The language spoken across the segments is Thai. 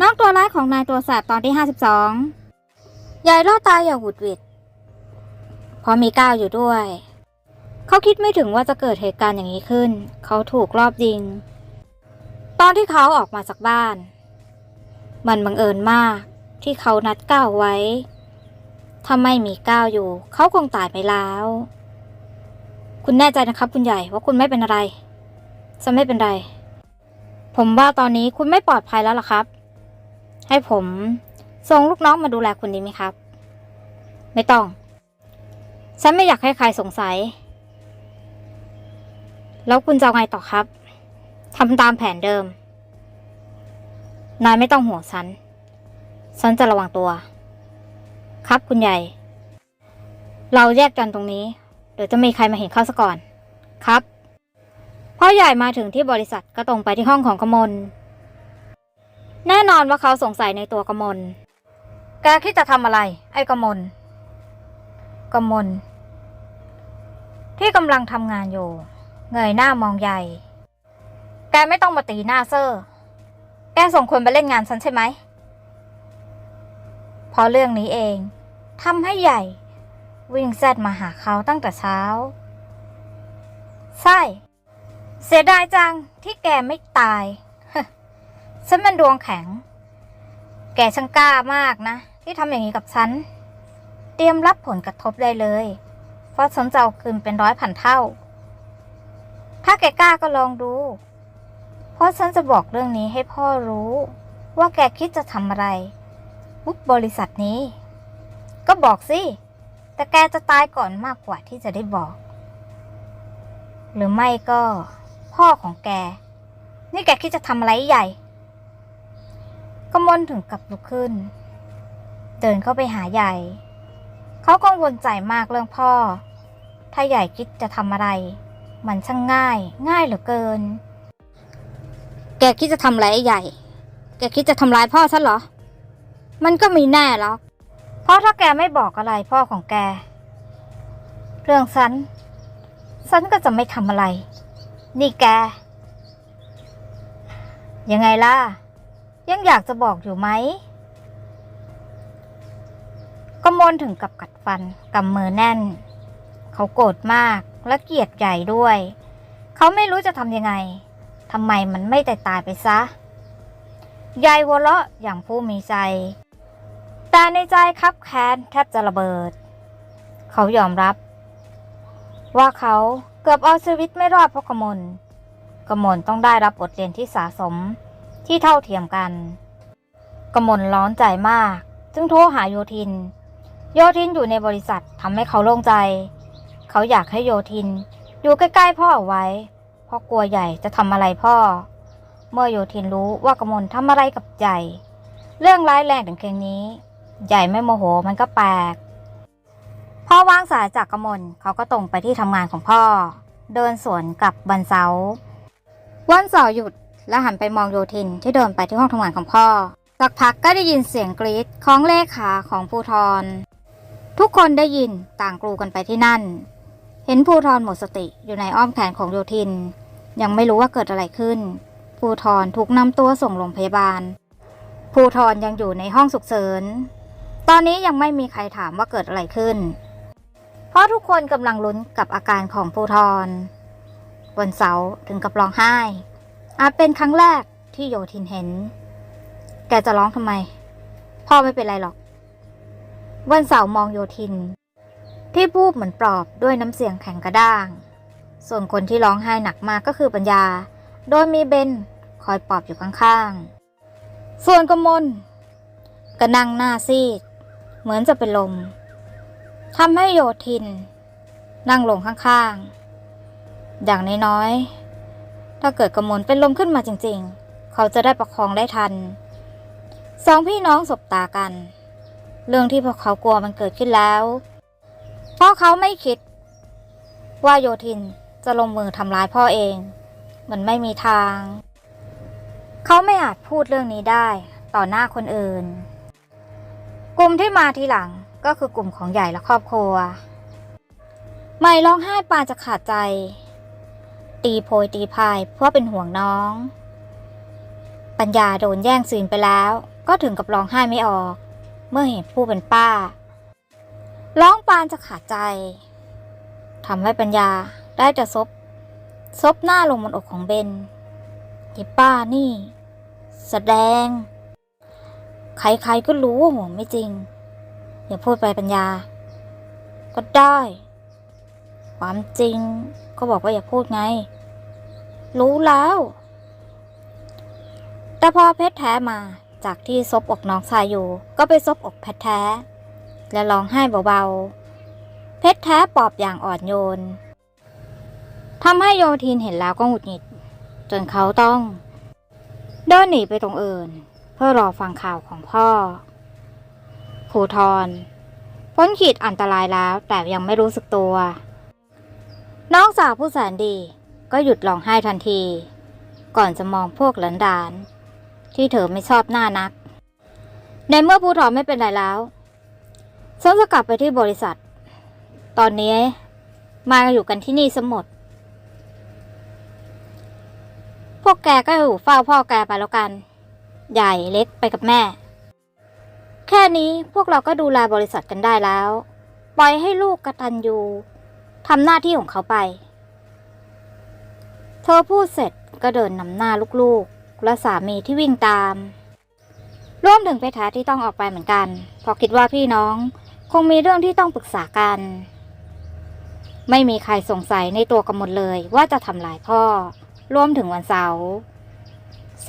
น้องตัวร้ายของนายตัวแสบตอนที่ 52ยายรอดตายอย่างหวุดหวิดเพราะมีก้าวอยู่ด้วย เขาคิดไม่ถึงว่าจะเกิดเหตุการณ์อย่างนี้ขึ้น เขาถูกรอบยิง ตอนที่เขาออกมาจากบ้าน มันบังเอิญมากที่เขานัดก้าวไว้ ถ้าไม่มีก้าวอยู่ เขาคงตายไปแล้ว คุณแน่ใจนะครับ คุณใหญ่ว่าคุณไม่เป็นอะไรจะไม่เป็นไร ผมว่าตอนนี้คุณไม่ปลอดภัยแล้วล่ะครับ ให้ผมส่งลูกน้องมาดูแลคุณดีไหมครับ ไม่ต้อง ฉันไม่อยากให้ใครสงสัย แล้วคุณจะไงต่อครับทำตามแผนเดิม นายไม่ต้องห่วงฉัน ฉันจะระวังตัว ครับคุณใหญ่ เราแยกกันตรงนี้ เดี๋ยวจะมีใครมาเห็นเข้าซะก่อน ครับพ่อใหญ่มาถึงที่บริษัทก็ตรงไปที่ห้องของกมล แน่นอนว่าเขาสงสัยในตัวกมล แกคิดจะทำอะไร ไอ้กมล กมล ที่กำลังทำงานอยู่ เงยหน้ามองใหญ่ แกไม่ต้องมาตีหน้าเซอร์ แกส่งคนไปเล่นงานฉันใช่ไหมเพราะเรื่องนี้เองทำให้ใหญ่ วิ่งแซดมาหาเขาตั้งแต่เช้า ใช่ เสียดายจังที่แกไม่ตาย ฉันมันดวงแข็ง แกช่างกล้ามากนะ ที่ทำอย่างนี้กับฉัน เตรียมรับผลกระทบได้เลย เพราะฉันจะเอาคืนเป็นร้อยพันเท่า ถ้าแกกล้าก็ลองดู เพราะฉันจะบอกเรื่องนี้ให้พ่อรู้ ว่าแกคิดจะทำอะไรวุบบริษัทนี้ ก็บอกสิ แต่แกจะตายก่อนมากกว่าที่จะได้บอก หรือไม่ก็ พ่อของแก นี่แกคิดจะทำอะไรใหญ่ กมลถึงกับลุกขึ้น เดินเข้าไปหาใหญ่ เขากังวลใจมากเรื่องพ่อ ถ้าใหญ่คิดจะทำอะไร มันช่างง่าย ง่ายเหลือเกิน แกคิดจะทำอะไรไอ้ใหญ่ แกคิดจะทำร้ายพ่อฉันเหรอ มันก็มีแน่หรอก เพราะถ้าแกไม่บอกอะไรพ่อของแก เรื่องฉัน ฉันก็จะไม่ทำอะไร นี่แก ยังไงล่ะ ยังอยากจะบอกอยู่ไหมกมลถึงกับกัดฟันกำมือแน่น เขาโกรธมากและเกลียดใหญ่ด้วย เขาไม่รู้จะทำยังไงทำไมมันไม่ตายตายไปซะยายหัวเราะอย่างผู้มีใจ แต่ในใจคับแค้นแทบจะระเบิด เขายอมรับ ว่าเขาเกือบเอาชีวิตไม่รอดเพราะกมลกมลต้องได้รับบทเรียนที่สะสม ที่เท่าเทียมกันกมลร้อนใจมาก จึงโทรหาโยทิน โยทินอยู่ในบริษัททำให้เขาโล่งใจ เขาอยากให้โยทินอยู่ใกล้ๆพ่อเอาไว้เพราะกลัวใหญ่จะทำอะไรพ่อ เมื่อโยทินรู้ว่ากมลทำอะไรกับใหญ่ เรื่องร้ายแรงถึงเพียงนี้ ใหญ่ไม่โมโหมันก็แปลกพ่อวางสายจากกมลเขาก็ตรงไปที่ทำงานของพ่อ เดินสวนกับวันเสาร์วันเสาร์หยุด และหันไปมองโยทินที่เดินไปที่ห้องทำงานของพ่อ สักพักก็ได้ยินเสียงกรีดของเลขาของภูทร ทุกคนได้ยินต่างกรูกันไปที่นั่น เห็นภูทรหมดสติอยู่ในอ้อมแขนของโยทิน ยังไม่รู้ว่าเกิดอะไรขึ้น ภูทรถูกนำตัวส่งโรงพยาบาล ภูทรยังอยู่ในห้องฉุกเฉินตอนนี้ยังไม่มีใครถามว่าเกิดอะไรขึ้น เพราะทุกคนกำลังลุ้นกับอาการของภูทรวันเสาร์ถึงกับร้องไห้ อาจเป็นครั้งแรกที่โยทินเห็น แกจะร้องทำไม พ่อไม่เป็นไรหรอก วันเสาร์มองโยทิน ที่พูดเหมือนปลอบด้วยน้ำเสียงแข็งกระด้าง ส่วนคนที่ร้องไห้หนักมากก็คือปัญญา โดยมีเบนคอยปลอบอยู่ข้างๆ ส่วนกมลก็นั่งหน้าซีด เหมือนจะเป็นลมทำให้โยทิน นั่งลงข้างๆ อย่างน้อยๆ ถ้าเกิดกระมลเป็นลมขึ้นมาจริงๆ เขาจะได้ประคองได้ทัน สองพี่น้องสบตากัน เรื่องที่พวกเขากลัวมันเกิดขึ้นแล้ว เพราะเขาไม่คิด ว่าโยทินจะลงมือทำร้ายพ่อเอง มันไม่มีทาง เขาไม่อาจพูดเรื่องนี้ได้ต่อหน้าคนอื่น กลุ่มที่มาทีหลังก็คือกลุ่มของใหญ่และครอบครัว ไม่ร้องไห้ปานจะขาดใจ ตีโพยตีพาย เพื่อเป็นห่วงน้อง ปัญญาโดนแย่งซีนไปแล้ว ก็ถึงกับร้องไห้ไม่ออก เมื่อเห็นผู้เป็นป้า ร้องปานจะขาดใจทำให้ปัญญาได้จะซบซบหน้าลงบนอกของเบนที่ป้านี่ แสดง ใครๆก็รู้ว่าหัวงไม่จริง อย่าพูดไปปัญญา ก็ได้ ความจริงก็บอกว่าอย่าพูดไง รู้แล้ว แต่พอเพชรแท้มาจากที่ซบอกน้องชายอยู่ ก็ไปซบอกเพชรแท้ และร้องไห้เบาๆ เพชรแท้ปอบอย่างอ่อนโยนทำให้โยทินเห็นแล้วก็หงุดหงิด จนเขาต้องเดินหนีไปตรงอื่น เพื่อรอฟังข่าวของพ่อภูทรพ้นขีดอันตรายแล้วแต่ยังไม่รู้สึกตัว น้องสาวผู้แสนดีก็หยุดร้องไห้ทันที ก่อนจะมองพวกหลานดาน ที่เธอไม่ชอบหน้านัก ในเมื่อภูทรไม่เป็นไรแล้วฉันจะกลับไปที่บริษัท ตอนนี้มาอยู่กันที่นี่สมด พวกแกก็อยู่เฝ้าพ่อแกไปแล้วกัน ใหญ่เล็กไปกับแม่ แค่นี้พวกเราก็ดูแลบริษัทกันได้แล้ว ปล่อยให้ลูกกระตันยู ทำหน้าที่ของเขาไป เธอพูดเสร็จก็เดินนำหน้าลูกๆ และสามีที่วิ่งตาม รวมถึงเพท้ที่ต้องออกไปเหมือนกัน เพราะคิดว่าพี่น้องคงมีเรื่องที่ต้องปรึกษากัน ไม่มีใครสงสัยในตัวกำมลเลยว่าจะทำลายพ่อ รวมถึงวันเสาร์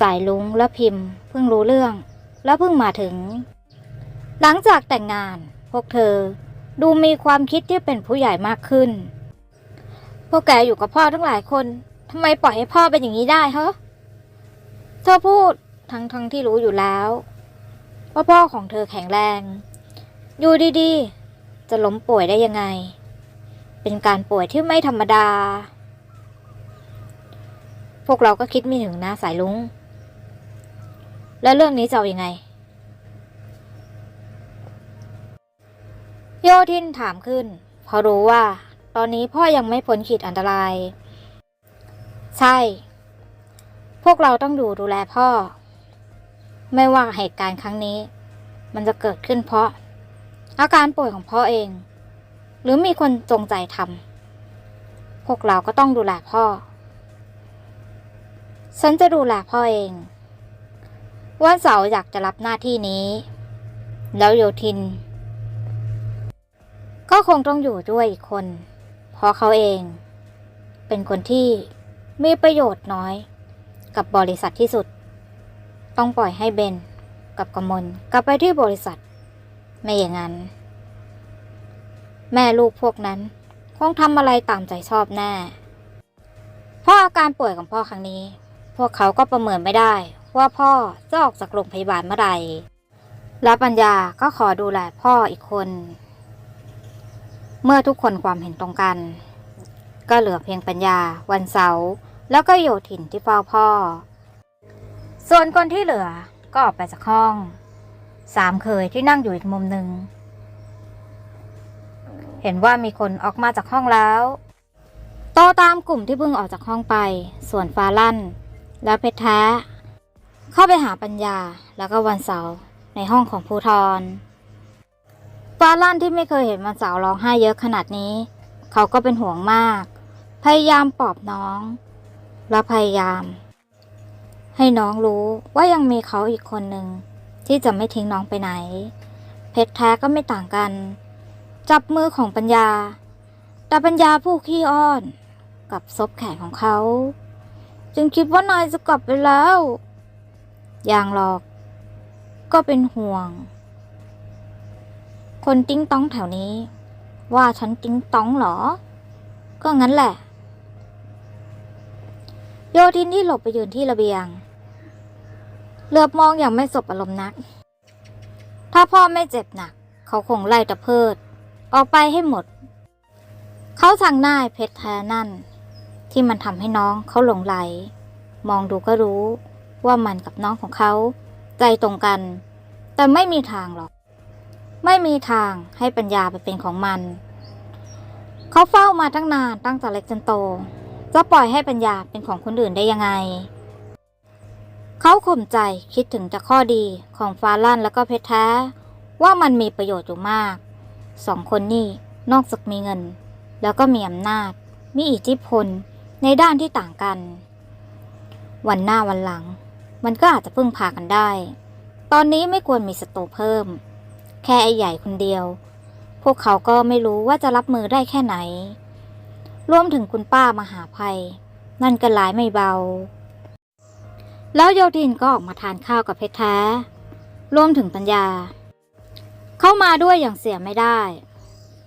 สายลุงและพิมพ์ เพิ่งรู้เรื่อง แล้วเพิ่งมาถึง หลังจากแต่งงานพวกเธอ ดูมีความคิดที่เป็นผู้ใหญ่มากขึ้น พวกแกอยู่กับพ่อทั้งหลายคนทำไมปล่อยให้พ่อเป็นอย่างนี้ได้ฮะเธอพูดทั้งทั้งที่รู้อยู่แล้วว่าพ่อของเธอแข็งแรง อยู่ดีๆ จะล้มป่วยได้ยังไง เป็นการป่วยที่ไม่ธรรมดา พวกเราก็คิดไม่ถึงนะสายลุง แล้วเรื่องนี้จะเอาอยัางไง โยทินถามขึ้นเพราะรู้ว่า ตอนนี้พ่อยังไม่พ้นขีดอันตราย ใช่ พวกเราต้องดูดูแลพ่อ ไม่ว่าเหตุการณ์ครั้งนี้ มันจะเกิดขึ้นเพราะ อาการป่วยของพ่อเอง หรือมีคนจงใจทำพวกเราก็ต้องดูแลพ่อ ฉันจะดูแลพ่อเองวันเสาร์อยากจะรับหน้าที่นี้ แล้วโยทิน ก็คงต้องอยู่ด้วยอีกคน เพราะเขาเอง เป็นคนที่มีประโยชน์น้อย กับบริษัทที่สุด ต้องปล่อยให้เบนกับกมลกลับไปที่บริษัท ไม่อย่างนั้น แม่ลูกพวกนั้น คงทำอะไรตามใจชอบแน่เพราะอาการป่วยของพ่อครั้งนี้ พวกเขาก็ประเมินไม่ได้ ว่าพ่อจะออกจากโรงพยาบาลเมื่อไหร่และปัญญาก็ขอดูแลพ่ออีกคน เมื่อทุกคนความเห็นตรงกัน ก็เหลือเพียงปัญญา วันเสาร์แล้วก็โยถินที่เฝ้าพ่อ ส่วนคนที่เหลือก็ออกไปจากห้อง สามเคยที่นั่งอยู่อีกมุมหนึ่ง เห็นว่ามีคนออกมาจากห้องแล้วโตตามกลุ่มที่เพิ่งออกจากห้องไป ส่วนฟ้าลั่น และเพชรแท้ เข้าไปหาปัญญาแล้วก็วันเสาร์ในห้องของภูทร ฟ้าลั่นที่ไม่เคยเห็นวันเสาร์ร้องไห้เยอะขนาดนี้ เขาก็เป็นห่วงมาก พยายามปลอบน้อง และพยายาม ให้น้องรู้ว่ายังมีเขาอีกคนหนึ่งที่จะไม่ทิ้งน้องไปไหน เพชรแท้ก็ไม่ต่างกัน จับมือของปัญญา แต่ปัญญาผู้ขี้อ้อน กับซบแขนของเขา จึงคิดว่านายจะกลับไปแล้ว อย่างหรอก ก็เป็นห่วง คนติ้งต้องแถวนี้ ว่าฉันติ้งต้องเหรอ ก็งั้นแหละ โยทินที่หลบไปยืนที่ระเบียง เหลือบมองอย่างไม่สบอารมณ์นัก ถ้าพ่อไม่เจ็บหนัก เขาคงไล่ตะเพิด ออกไปให้หมด เขาทางหน้าเพชรแท้นั่น ที่มันทำให้น้องเขาหลงไหล มองดูก็รู้ว่ามันกับน้องของเขา ใจตรงกัน แต่ไม่มีทางหรอก ไม่มีทางให้ปัญญาไปเป็นของมัน เขาเฝ้ามาตั้งนานตั้งแต่เล็กจนโต จะปล่อยให้ปัญญาเป็นของคนอื่นได้ยังไง เขาข่มใจคิดถึงแต่ข้อดีของฟ้าลั่นแล้วก็เพชรแท้ ว่ามันมีประโยชน์อยู่มาก สองคนนี่นอกจากมีเงิน แล้วก็มีอำนาจ มีอิทธิพลในด้านที่ต่างกัน วันหน้าวันหลัง มันก็อาจจะพึ่งพากันได้ ตอนนี้ไม่ควรมีศัตรูเพิ่ม แค่ไอ้ใหญ่คนเดียว พวกเขาก็ไม่รู้ว่าจะรับมือได้แค่ไหน รวมถึงคุณป้ามหาภัย นั่นก็หลายไม่เบา แล้วโยธินก็ออกมาทานข้าวกับเพชรแท้ รวมถึงปัญญา เข้ามาด้วยอย่างเสียไม่ได้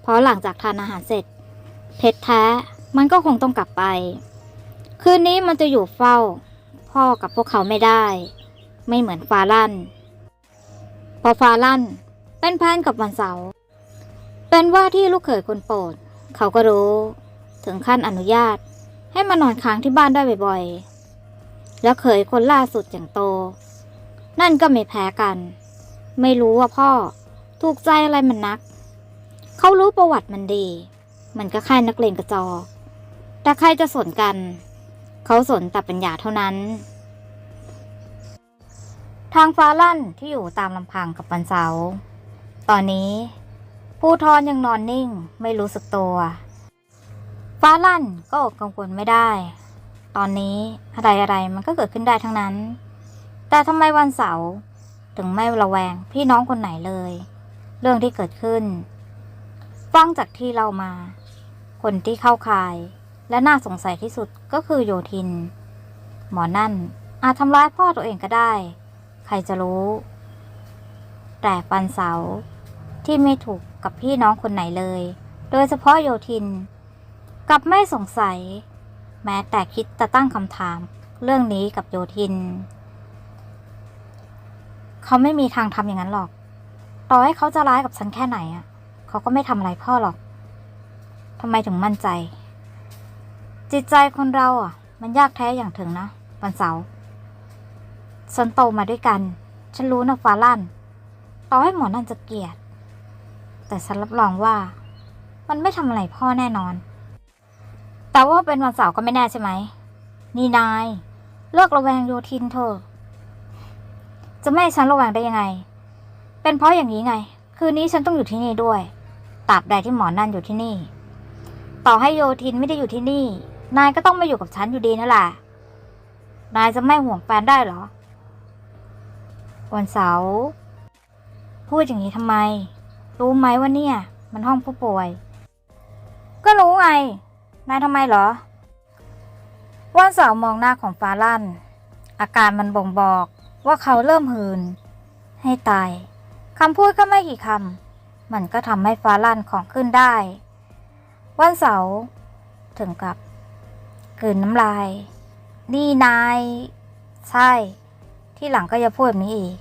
เพราะหลังจากทานอาหารเสร็จ เพชรแท้มันก็คงต้องกลับไป คืนนี้มันจะอยู่เฝ้า พ่อกับพวกเขาไม่ได้ ไม่เหมือนฟาลั่นพอฟาลั่น เป็นแพนกับวันเสาร์เป็นว่าที่ลูกเขยคนโปรด เขาก็รู้ ถึงขั้นอนุญาต ให้มานอนค้างที่บ้านได้บ่อยๆ แล้วเขยคนล่าสุดอย่างโต นั่นก็ไม่แพ้กัน ไม่รู้ว่าพ่อถูกใจอะไรมันนัก เขารู้ประวัติมันดี มันก็แค่นักเลงกระจอกแต่ใครจะสนกัน เขาสนแต่ปัญญาเท่านั้น ทางฟ้าลั่นที่อยู่ตามลำพังกับวันเสาร์ ตอนนี้ภูทรยังนอนนิ่งไม่รู้สึกตัว ฟ้าลั่นก็อดกังวลไม่ได้ ตอนนี้อะไรอะไรมันก็เกิดขึ้นได้ทั้งนั้น แต่ทำไมวันเสาร์ถึงไม่ระแวงพี่น้องคนไหนเลย เรื่องที่เกิดขึ้น ฟังจากที่เรามา คนที่เข้าข่าย และน่าสงสัยที่สุดก็คือโยทิน หมอนั่นอาจทำร้ายพ่อตัวเองก็ได้ ใครจะรู้ แต่ปันเสาร์ ที่ไม่ถูกกับพี่น้องคนไหนเลย โดยเฉพาะโยทิน กลับไม่สงสัย แม้แต่คิดจะตั้งคำถามเรื่องนี้กับโยทิน เขาไม่มีทางทำอย่างนั้นหรอก ต่อให้เขาจะร้ายกับฉันแค่ไหนอะ เขาก็ไม่ทำอะไรพ่อหรอกทำไมถึงมั่นใจ จิตใจคนเราอะ มันยากแท้อย่างถึงนะวันเสาร์ฉันโตมาด้วยกัน ฉันรู้นะฟ้าลั่น ต่อให้หมอนั่นจะเกลียด แต่ฉันรับรองว่า มันไม่ทำอะไรพ่อแน่นอน แต่ว่าเป็นวันเสาร์ก็ไม่แน่ใช่ไหม นี่นาย เลิกระแวงโยทินเถอะ จะไม่ให้ฉันระแวงได้ยังไง เป็นเพราะอย่างนี้ไง คืนนี้ฉันต้องอยู่ที่นี่ด้วยตราบใดที่หมอนั่นอยู่ที่นี่ ต่อให้โยทินไม่ได้อยู่ที่นี่ นายก็ต้องมาอยู่กับฉันอยู่ดีนั่นแหละ นายจะไม่ห่วงแฟนได้เหรอ วันเสาร์พูดอย่างนี้ทำไม รู้ไหมว่าเนี่ย มันห้องผู้ป่วย ก็รู้ไง นายทำไมเหรอวันเสาร์มองหน้าของฟ้าลั่น อาการมันบ่งบอกว่าเขาเริ่มหืน ให้ตายคำพูดก็ไม่กี่คำ มันก็ทำให้ฟ้าลั่นของขึ้นได้ วันเสาร์ถึงกับกลืนน้ำลาย นี่นาย ใช่ ที่หลังก็อย่าพูดแบบนี้อีก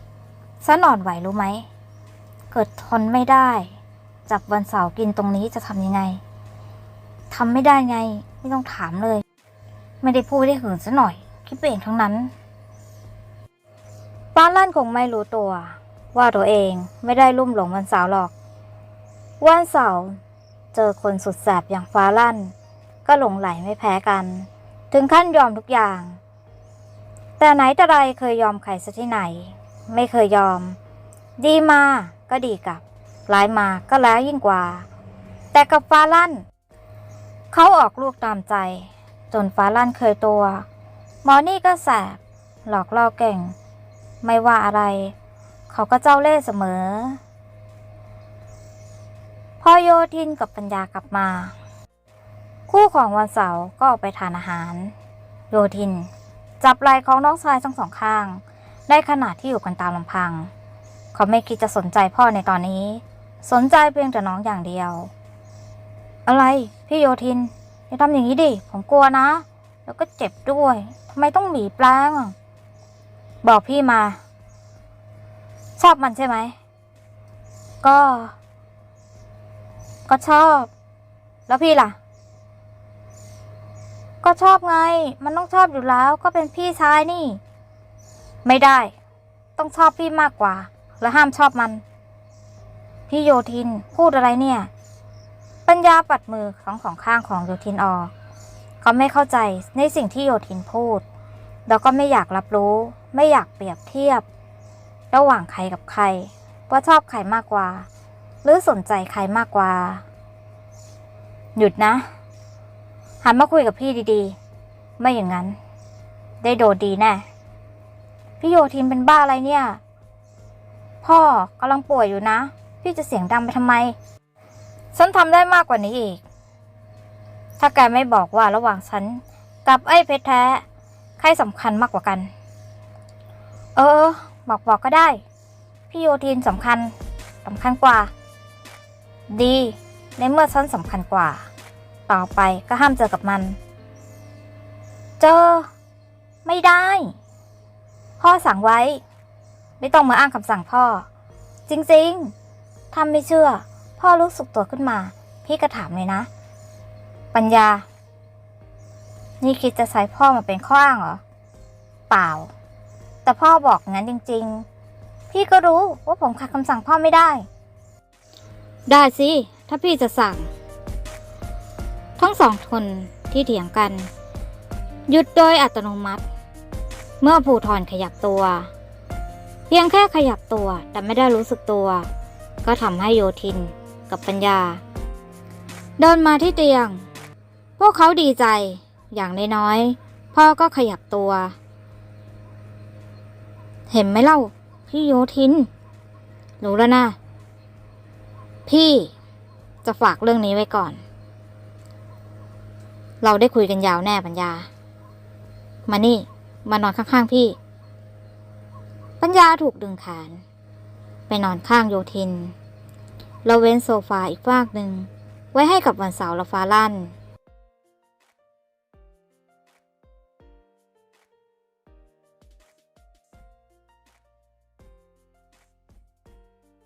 ฉันนอนไหวรู้ไหม เกิดทนไม่ได้ จับวันเสาร์กินตรงนี้จะทำยังไงทำไม่ได้ไง ไม่ต้องถามเลย ไม่ได้พูดได้หืนซะหน่อย คิดไปเองทั้งนั้น ป้าลั่นคงไม่รู้ตัว ว่าตัวเองไม่ได้ลุ่มหลงวันเสาร์หรอก วันเสาร์เจอคนสุดแสบอย่างฟ้าลั่น ก็หลงไหลไม่แพ้กัน ถึงขั้นยอมทุกอย่าง แต่ไหนแต่ไรเคยยอมใครสักที่ไหน ไม่เคยยอม ดีมา ก็ดีกับร้ายมาก็ร้ายยิ่งกว่า แต่กับฟ้าลั่น เขาออกลูกตามใจ จนฟ้าลั่นเคยตัว หมอนี่ก็แสบ หลอกล่อเก่ง ไม่ว่าอะไร เขาก็เจ้าเล่ห์เสมอ พอโยทินกับปัญญากลับมา คู่ของวันเสาร์ก็ออกไปทานอาหาร โยทิน จับไหล่ของน้องชายทั้งสองข้างในขณะที่อยู่กันตามลำพัง เขาไม่คิดจะสนใจพ่อในตอนนี้ สนใจเพียงแต่น้องอย่างเดียว อะไรพี่โยทินอย่าทำอย่างนี้ดิผมกลัวนะ แล้วก็เจ็บด้วยทำไมต้องหมีแปลงบอกพี่มา ชอบมันใช่ไหม ก็ ก็ชอบ แล้วพี่ล่ะ ก็ชอบไง มันต้องชอบอยู่แล้ว ก็เป็นพี่ชายนี่ ไม่ได้ ต้องชอบพี่มากกว่า และห้ามชอบมัน พี่โยทินพูดอะไรเนี่ย ปัญญาปัดมือของของข้างของโยทินออกเขาไม่เข้าใจในสิ่งที่โยทินพูด แล้วก็ไม่อยากรับรู้ ไม่อยากเปรียบเทียบ ระหว่างใครกับใคร ว่าชอบใครมากกว่า หรือสนใจใครมากกว่า หยุดนะหันมาคุยกับพี่ดีๆ ไม่อย่างนั้น ได้โดนดีแน่พี่โยทินเป็นบ้าอะไรเนี่ย พ่อกำลังป่วยอยู่นะ พี่จะเสียงดังไปทำไม ฉันทำได้มากกว่านี้อีก ถ้าแกไม่บอกว่าระหว่างฉัน กับไอ้เพชรแท้ ใครสำคัญมากกว่ากัน เออ บอกบอกก็ได้ พี่โยทินสำคัญสำคัญกว่า ดี ในเมื่อฉันสำคัญกว่า ต่อไปก็ห้ามเจอกับมัน เจอ ไม่ได้ พ่อสั่งไว้ ไม่ต้องมาอ้างคำสั่งพ่อ จริงๆ ถ้าไม่เชื่อ พ่อรู้สึกตัวขึ้นมา พี่ก็ถามเลยนะ ปัญญา นี่คิดจะใช้พ่อมาเป็นข้ออ้างเหรอ เปล่า แต่พ่อบอกงั้นจริง ๆ พี่ก็รู้ว่าผมขัดคำสั่งพ่อไม่ได้ ได้สิ ถ้าพี่จะสั่ง ทั้งสองคนที่เถียงกัน หยุดโดยอัตโนมัติ เมื่อภูทรขยับตัว เพียงแค่ขยับตัวแต่ไม่ได้รู้สึกตัว ก็ทำให้โยทินกับปัญญา เดินมาที่เตียง พวกเขาดีใจอย่างน้อยๆพ่อก็ขยับตัว เห็นไหมเล่า พี่โยทินรู้แล้วนะพี่จะฝากเรื่องนี้ไว้ก่อน เราได้คุยกันยาวแน่ปัญญา มานี่ มานอนข้างๆพี่ ปัญญาถูกดึงแขนไปนอนข้างโยทิน เราเว้นโซฟาอีกฟากหนึ่ง ไว้ให้กับวันเสาร์ละฟ้าลั่น